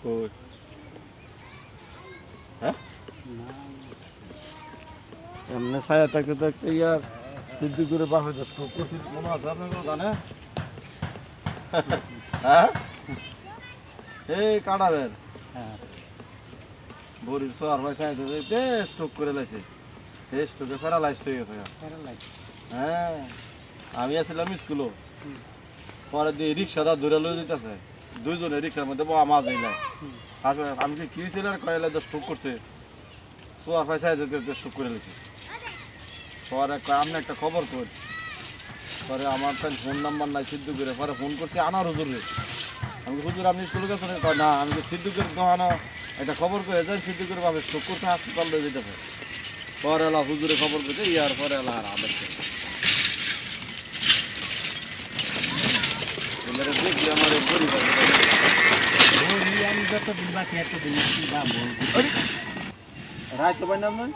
কই হ্যাঁ এমনি ছায়া থাকতে থাকতে ইয়ার সিদ্ধি করে বাপে দশ করছি মনে আছে আপনার কোনো জানে? হ্যাঁ? এই কাটাবেন হ্যাঁ। বড়ির সোয়ার ভাই ছায়া থাকতে স্টোক করে লাইছে। এই স্টোকে প্যারালাইজ হয়ে গেছে। হ্যাঁ আমি আসছিলাম স্কুলও। পরে দিয়ে রিক্সাটা ধরে লয়ে যেতেছে। দুইজনে রিক্সার মধ্যে বাবা মাছ আসলে আমি কি কি ছিল আর কয়লা তো স্টুক করছে সোয়ার পয়সা যেতে স্টুক করে লেছে পরে কয় আপনি একটা খবর কর পরে আমার তো ফোন নাম্বার নাই, সিদ্ধ করে পরে ফোন করছি আনার হুজুর। আমি হুজুর, আপনি স্কুলে গেছেন? না, আমি তো সিদ্ধ করে দোকানো একটা খবর করে যাই সিদ্ধ করে ভাবে স্টুক করতে হাসপাতাল লয়ে যেতেছে পরে। এলা হুজুরে খবর করছে ইয়ার পরে এলা আর আমাদের এবারে দেখলে আমার এই পরিবার আমি যতদিন বাকি এতদিন কি দাম বলবো রায় তো পাই না আপনার